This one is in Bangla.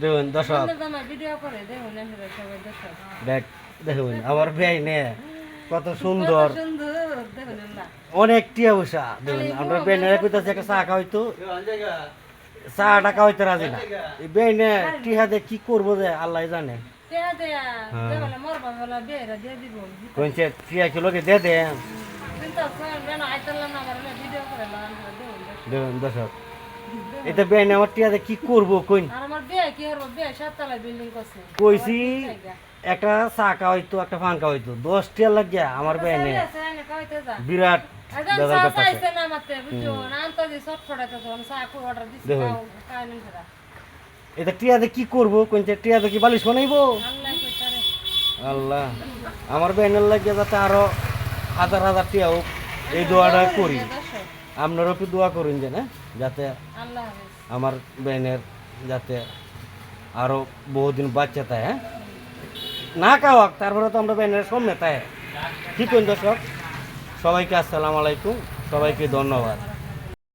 দেখুন দর্শক দেখুন আমার বেআই নে কত সুন্দর। অনেক টিয়া বসা দেখুন আমরা বেনের কইতাছি একটা চা খাওয়াইতো। চাটা খাওয়াইতে রাজি না। বেনে টিহা দিয়ে কি করব যে আল্লাহ জানে। টিয়া দে দে দেখুন দর্শক এটা বেনে আমার টিয়া দিয়ে কি করব কইন? আর আমার বিয়ে কি হব বিয়ে সাততলা বিল্ডিং করছে। কইছি একটা চা খাওয়াইতো একটা ফান খাওয়াইতো দশ টিয়া লাগিয়া আমার বেনে। বিরাট না মাতে না সব তো অর্ডার দিছি এটা কি করব বালিশ বানাইবো? আল্লাহ আমার বেনের লাগিয়ে যাতে আরও হাজার হাজার টিয়া হোক এই দোয়াটা করি। আপনারও একটু দোয়া করুন যে না যাতে আমার বেনের যাতে আরও বহুদিন বাচ্চা তাই হ্যাঁ? না খাওয়াক তারপরে তো আমরা বেনের সামনে তাই ঠিক দর্শক? সবাইকে আসসালামু আলাইকুম সবাইকে ধন্যবাদ।